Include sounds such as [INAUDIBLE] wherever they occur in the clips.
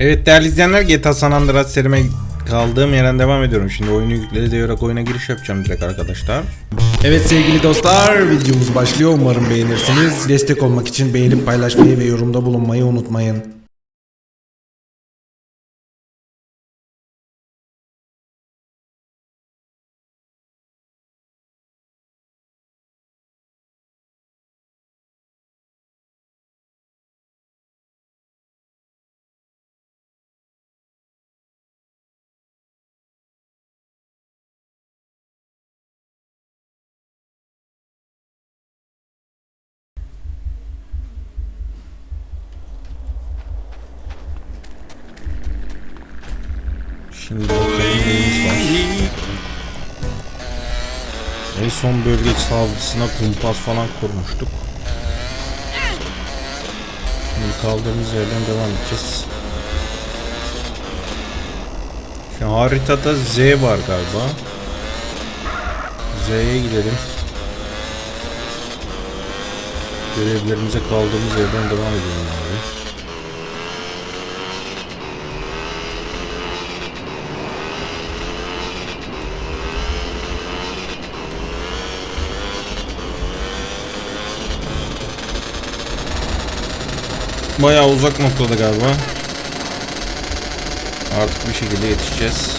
Evet değerli izleyenler GTA San Andreas serime kaldığım yerden devam ediyorum. Şimdi oyunu yükledi diyerek oyuna giriş yapacağım direkt arkadaşlar. Evet sevgili dostlar videomuz başlıyor umarım beğenirsiniz. Destek olmak için beğenip paylaşmayı ve yorumda bulunmayı unutmayın. Son bölge savcısına kumpas falan kurmuştuk. Şimdi kaldığımız yerden devam edeceğiz. Şu haritada Z var galiba. Z'ye gidelim. Görevlerimize kaldığımız yerden devam edelim abi. Bayağı uzak noktada galiba. Artık bir şekilde yetişeceğiz.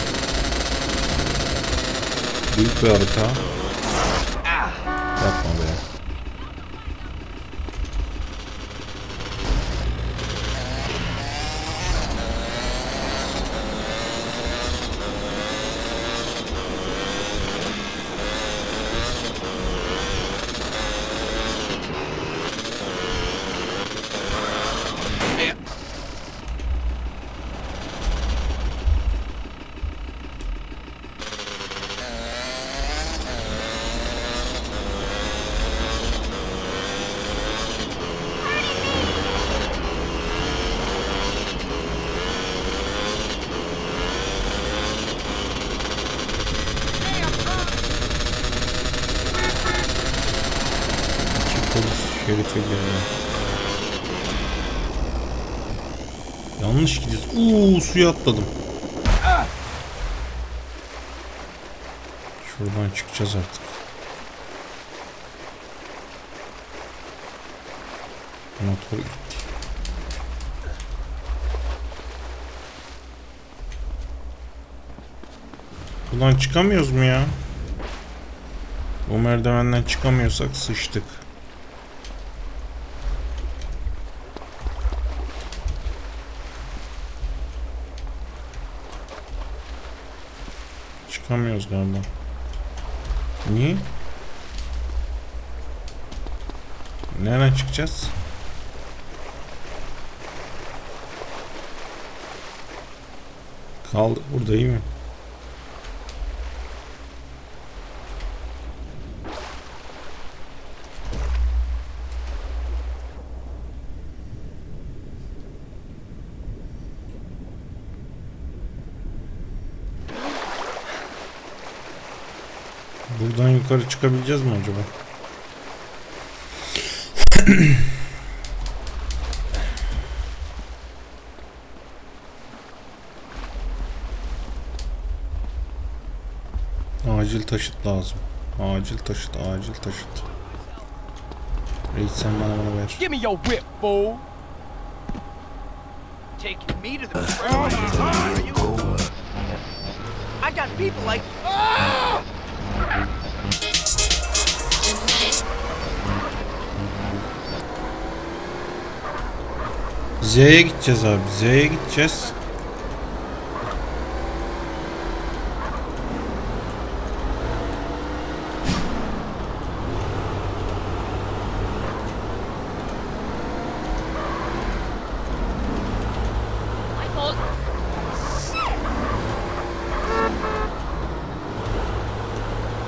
Büyük bir harita. Yapma be. Uuu suya atladım. Şuradan çıkacağız artık. Motor gitti. Buradan çıkamıyoruz mu ya? Bu merdivenden çıkamıyorsak sıçtık. Çıkamıyoruz galiba. Niye? Nereden çıkacağız? Kaldık burada iyi mi? Buradan yukarı çıkabileceğiz mi acaba? Acil taşıt lazım. Acil taşıt, acil taşıt. Reis sen bana bunu ver. Give me your whip, fool. taking me to the you? I got people like. Z'ye gideceğiz abi. Z'ye gideceğiz.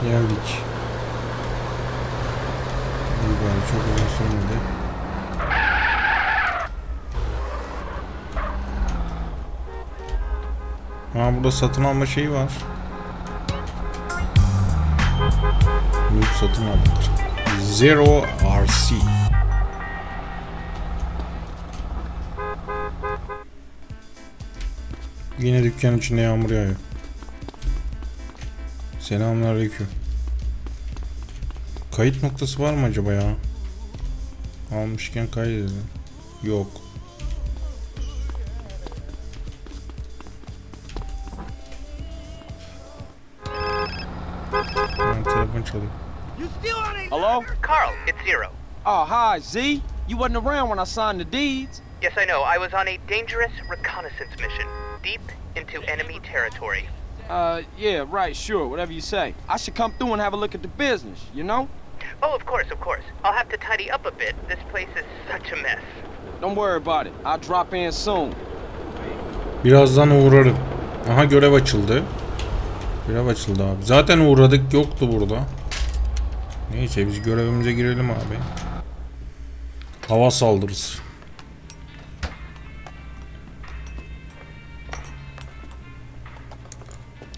Geldik. İyi bari çok uzun sürmedi. Ha burada satın alma şeyi var. Büyük satın almadır. Zero RC. Yine dükkan içinde yağmur yağıyor. Selamünaleyküm. Kayıt noktası var mı acaba ya? Almışken kaydedelim. Yok. Oh, hi, Z. You wasn't around when I signed the deeds. Yes, I know. I was on a dangerous reconnaissance mission, deep into enemy territory. Uh, yeah, right, sure, whatever you say. I should come through and have a look at the business, you know? Oh, of course, of course. I'll have to tidy up a bit. This place is such a mess. Don't worry about it. I'll drop in soon. Birazdan uğrarım. Aha görev açıldı. Görev açıldı abi. Zaten uğradık yoktu burada. Neyse biz görevimize girelim abi. Hava saldırısı.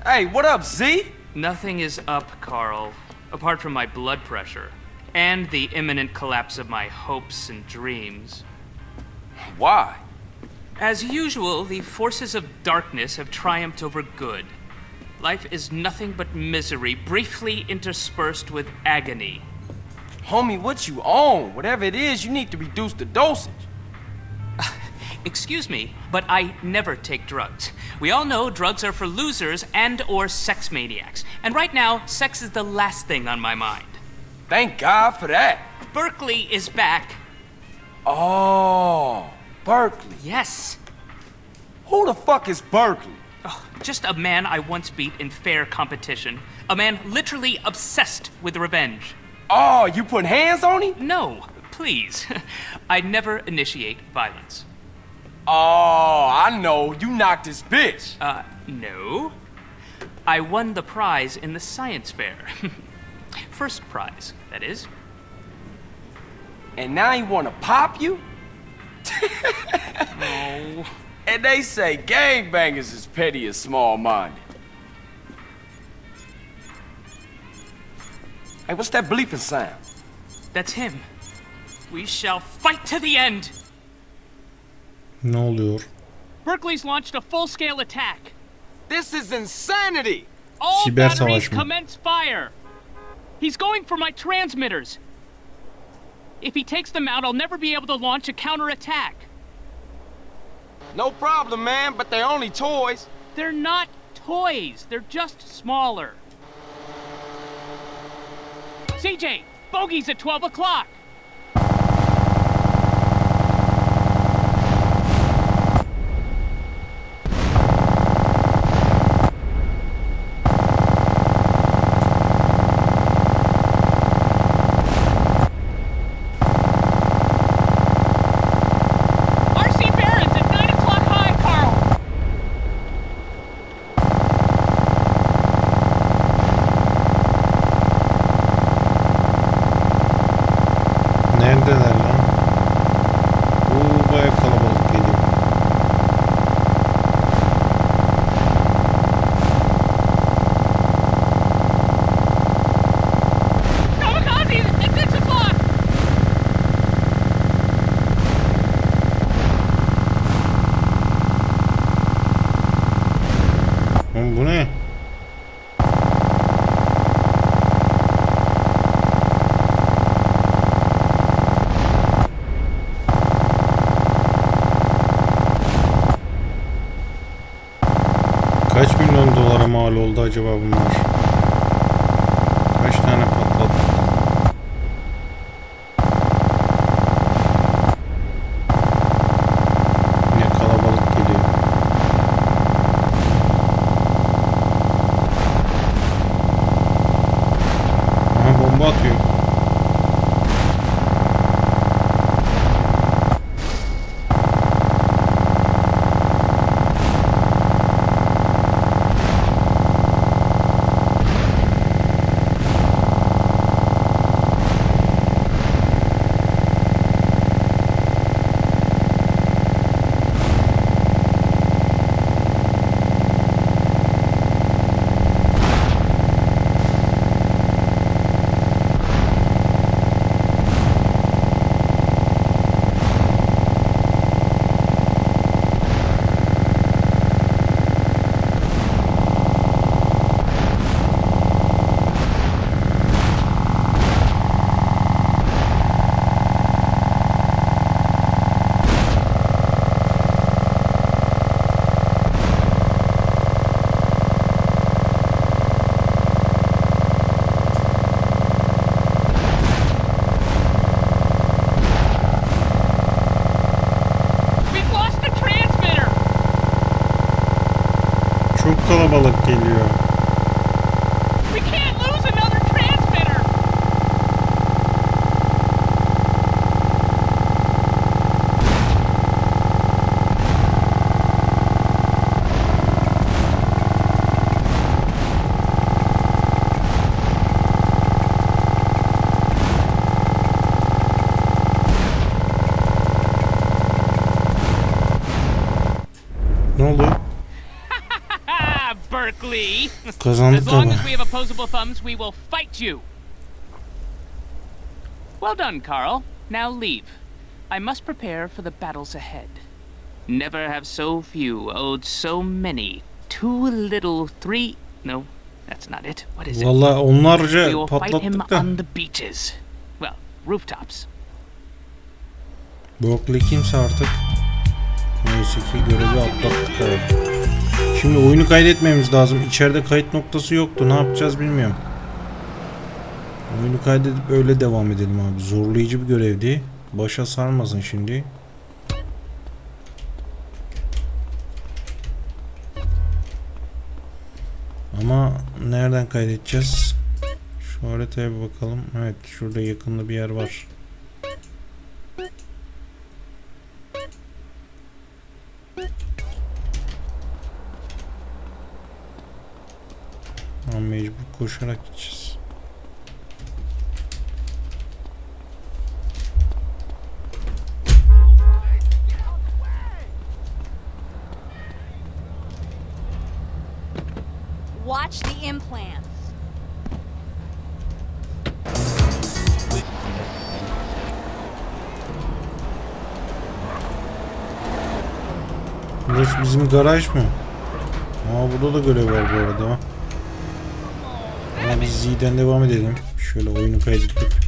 Hey, what up, Z? Nothing is up, Carl, apart from my blood pressure and the imminent collapse of my hopes and dreams. Why? As usual, the forces of darkness have triumphed over good. Life is nothing but misery, briefly interspersed with agony. Homie, what you on? Whatever it is, you need to reduce the dosage. [LAUGHS] Excuse me, but I never take drugs. We all know drugs are for losers and or sex maniacs. And right now, sex is the last thing on my mind. Thank God for that. Berkeley is back. Oh, Berkeley. Yes. Who the fuck is Berkeley? Oh, just a man I once beat in fair competition. A man literally obsessed with revenge. Oh, you putting hands on him? No, please. [LAUGHS] I never initiate violence. Oh, I know. You knocked this bitch. Uh, no. I won the prize in the science fair. [LAUGHS] First prize, that is. And now he wanna pop you? [LAUGHS] Oh. And they say gangbangers is petty and small-minded. Hey, what's that bleeping sound? That's him. We shall fight to the end. Ne oluyor? Berkeley's launched a full-scale attack. This is insanity! All Siber batteries commence fire. He's going for my transmitters. If he takes them out, I'll never be able to launch a counterattack. No problem, man, but they're only toys. They're not toys. They're just smaller. CJ, bogey's at 12 o'clock. Oldu acaba bunlar? Geliyor. Uh, we can't lose another transmitter! Ne oldu? Berkeley! [LAUGHS] Kazandık As long as we have opposable thumbs, we will fight you. Well done, Carl. Now leave. I must prepare for the battles ahead. Never have so few owed so many. Too little, three. No, that's not it. What is it? Valla onlarca We will fight him da. on the beaches. Well, rooftops. Brock'li kimse artık. Neyse ki görevi atlattık. Şimdi oyunu kaydetmemiz lazım. İçeride kayıt noktası yoktu. Ne yapacağız bilmiyorum. Oyunu kaydedip öyle devam edelim abi. Zorlayıcı bir görevdi. Başa sarmasın şimdi. Ama nereden kaydedeceğiz? Şu haritaya bir bakalım. Evet şurada yakında bir yer var. Ama mecbur koşarak gideceğiz. Watch the implants. Burası bizim garaj mı? Aa burada da görev var bu arada. Z'den devam edelim. Şöyle oyunu kaydettik.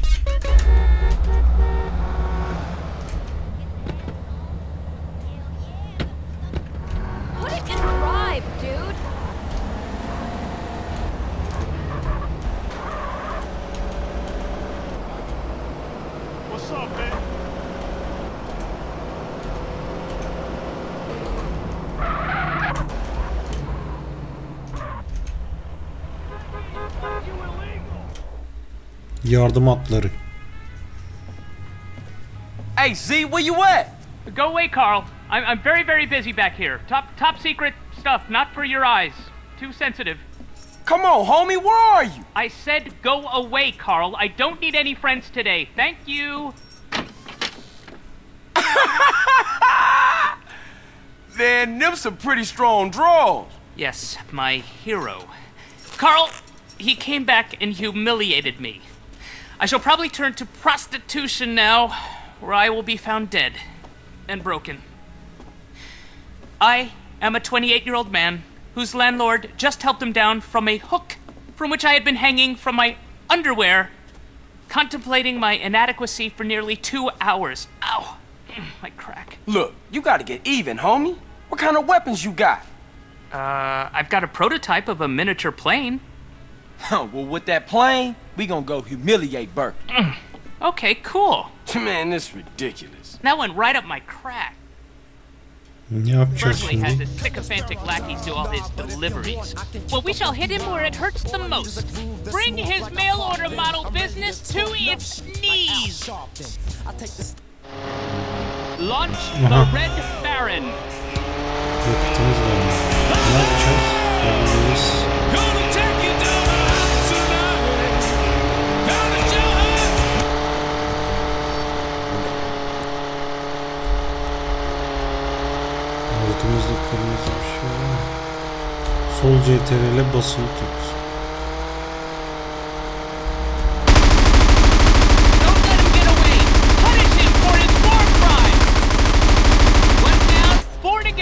Yardım atları. Hey, Z, where you at? Go away, Carl. I'm, I'm very, very busy back here. Top, top secret stuff, not for your eyes. Too sensitive. Come on, homie, where are you? I said go away, Carl. I don't need any friends today. Thank you. [LAUGHS] Man, them some pretty strong draws. Yes, my hero. Carl, he came back and humiliated me. I shall probably turn to prostitution now, where I will be found dead and broken. I am a 28 year old man whose landlord just helped him down from a hook from which I had been hanging from my underwear, contemplating my inadequacy for nearly two hours. Ow! [CLEARS THROAT] My crack. Look, you gotta get even, homie. What kind of weapons you got? Uh, I've got a prototype of a miniature plane. Huh, [LAUGHS] well, with that plane, we gonna go humiliate Burke. Okay, cool. [LAUGHS] Man, this ridiculous. That went right up my crack. Ne yapacağız Berkeley has şimdi? his sycophantic lackeys do all his deliveries. Well, we shall hit him where it hurts the most. Bring his mail order model business to its knees. Launch Uh-huh. the Red Baron. Yakıtımız var. Altımızda kırmızı bir şey var. Sol CTRL'e basılı tut.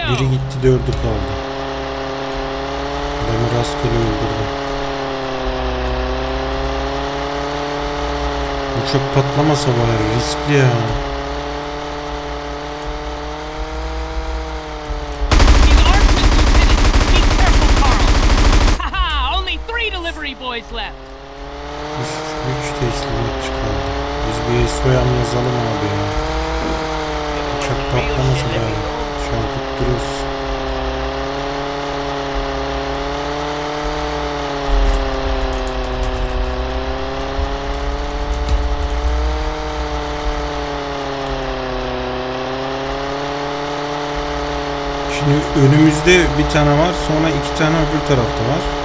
Biri gitti dördü kaldı. Adamı rastgele öldürdüm. Uçak patlamasa bari riskli ya. önümüzde bir tane var. Sonra iki tane öbür tarafta var.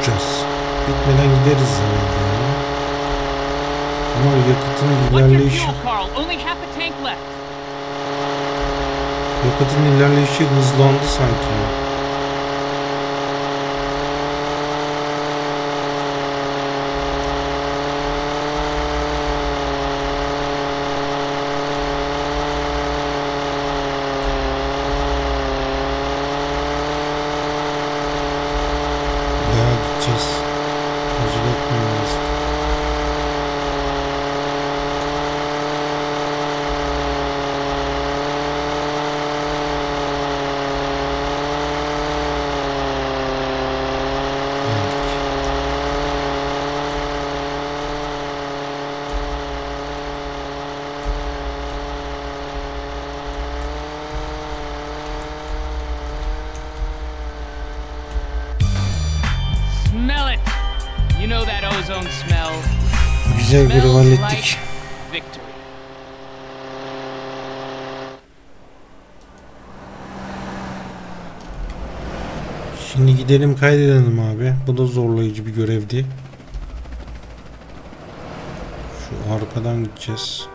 tutacağız. Bitmeden gideriz herhalde ya. Ama yakıtın ilerleyişi... Yakıtın ilerleyişi hızlandı sanki. Şimdi gidelim kaydedelim abi. Bu da zorlayıcı bir görevdi. Şu arkadan gideceğiz.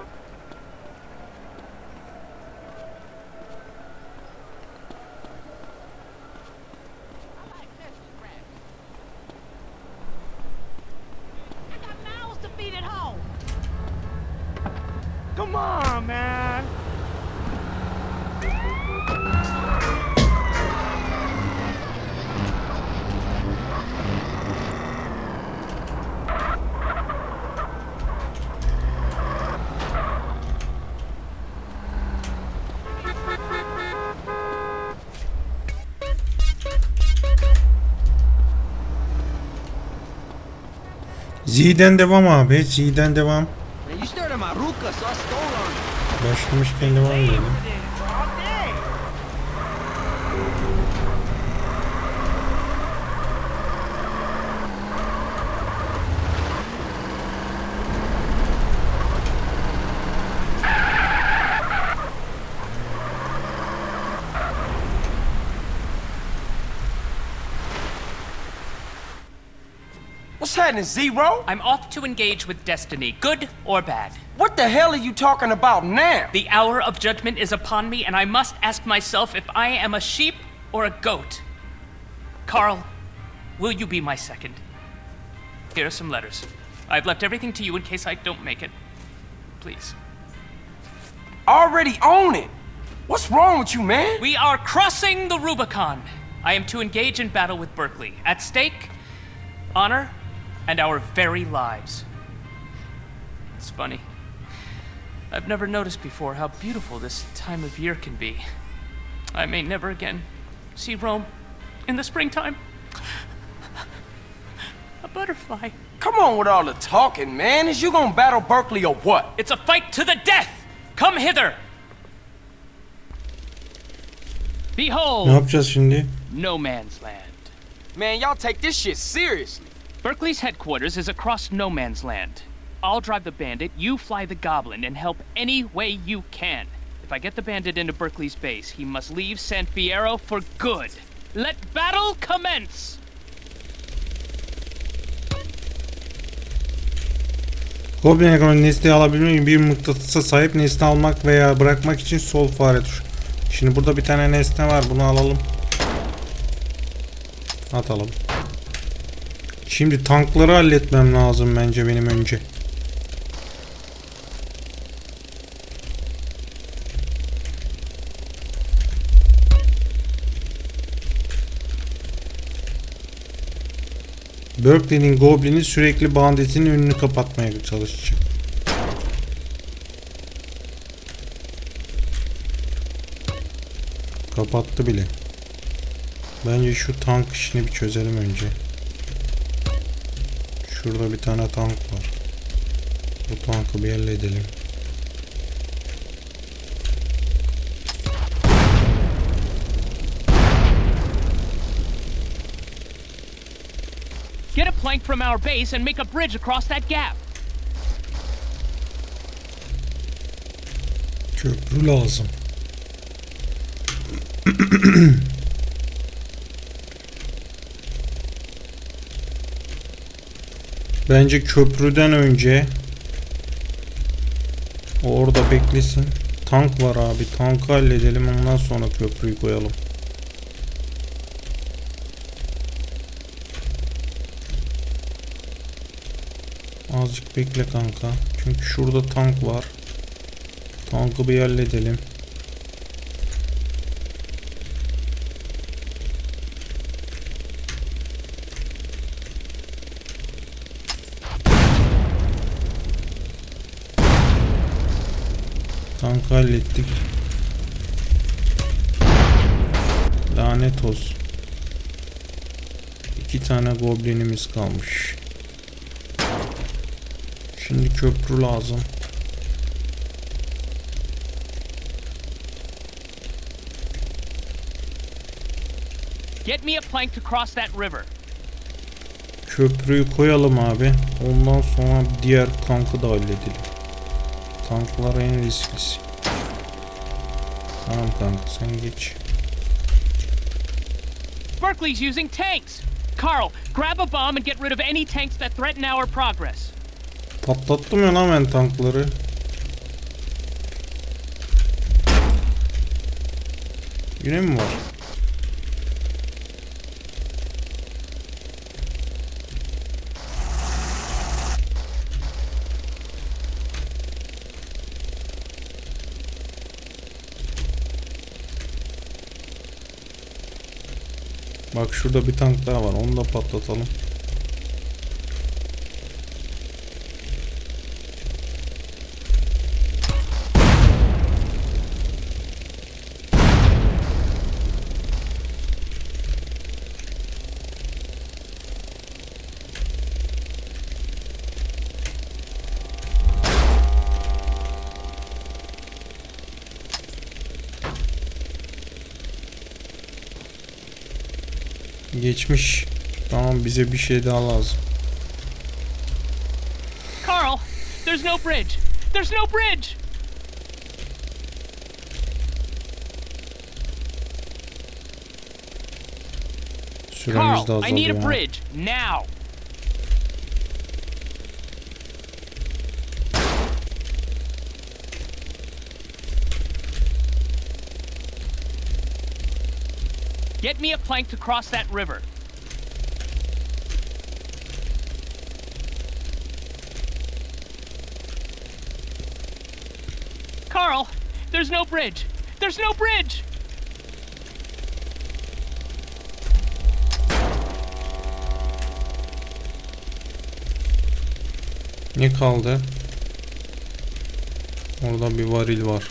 Z'den devam abi. Z'den devam. Başlamışken devam edelim. Happening, Zero? I'm off to engage with destiny, good or bad. What the hell are you talking about now? The hour of judgment is upon me, and I must ask myself if I am a sheep or a goat. Carl, will you be my second? Here are some letters. I've left everything to you in case I don't make it. Please. Already own it. What's wrong with you, man? We are crossing the Rubicon. I am to engage in battle with Berkeley. At stake, honor and our very lives. It's funny. I've never noticed before how beautiful this time of year can be. I may never again see Rome in the springtime. A butterfly. Come on with all the talking, man. Is you gonna battle Berkeley or what? It's a fight to the death! Come hither! Behold, Ne yapacağız şimdi? no man's land. Man, y'all take this shit seriously. Berkeley's headquarters is across no man's land. I'll drive the bandit, you fly the goblin, and help any way you can. If I get the bandit into Berkeley's base, he must leave San Fierro for good. Let battle commence! Goblin ekonomi nesneyi alabilmek bir mıknatısa sahip nesne almak veya bırakmak için sol fare tuşu. Şimdi burada bir tane nesne var. Bunu alalım. Atalım. Şimdi tankları halletmem lazım bence benim önce. Berkeley'nin Goblin'i sürekli banditin önünü kapatmaya çalışacak. Kapattı bile. Bence şu tank işini bir çözelim önce. Şurada bir tane tank var. Bu tankı bir halledelim. Get a plank from our base and make a bridge across that gap. Köprü lazım. [CLEARS THROAT] Bence köprüden önce orada beklesin. Tank var abi. Tankı halledelim ondan sonra köprüyü koyalım. Azıcık bekle kanka. Çünkü şurada tank var. Tankı bir halledelim. Hallettik. Lanet olsun. İki tane goblinimiz kalmış. Şimdi köprü lazım. Get me a plank to cross that river. Köprüyü koyalım abi. Ondan sonra diğer tankı da halledelim. Tanklar en risklisi. Tamam kanka sen geç. Berkeley's using tanks! Carl, grab a bomb and get rid of any tanks that threaten our progress. Patlattım ya lan ben tankları. Yine mi var? Bak şurada bir tank daha var. Onu da patlatalım. Geçmiş. Tamam bize bir şey daha lazım. Carl, there's no bridge. There's no bridge. Süremiz de Carl, I need a bridge now. Get me a plank to cross that river. Carl, there's no bridge. There's no bridge. Ne kaldı? Orada bir varil var.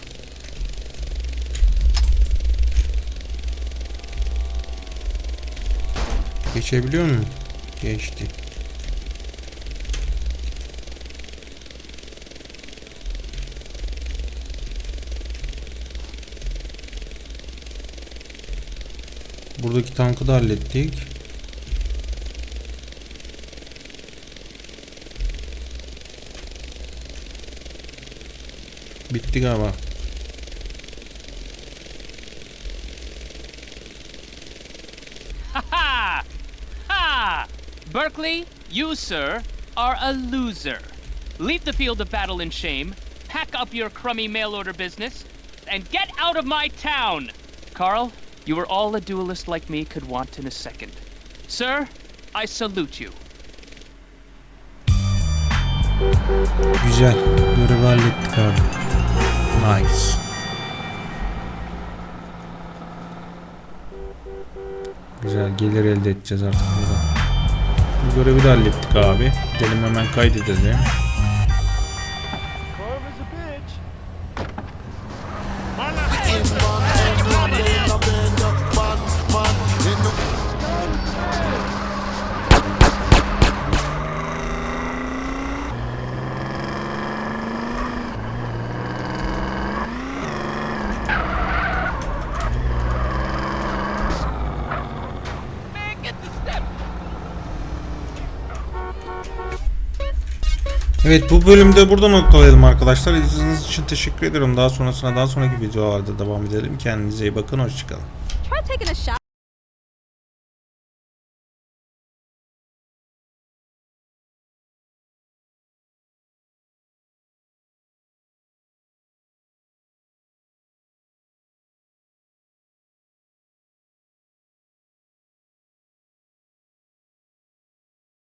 Geçebiliyor mu? Geçti. Buradaki tankı da hallettik. Bitti galiba. You, sir, are a loser. Leave the field of battle in shame, pack up your crummy mail order business, and get out of my town! Carl, you are all a duelist like me could want in a second. Sir, I salute you. Güzel. Nice. Güzel. Gelir elde edeceğiz artık burada. Bu görevi de hallettik abi. Gidelim hemen kaydedelim. Evet bu bölümde burada noktalayalım arkadaşlar. İzlediğiniz için teşekkür ederim. Daha sonrasına daha sonraki videolarda devam edelim. Kendinize iyi bakın. Hoşçakalın.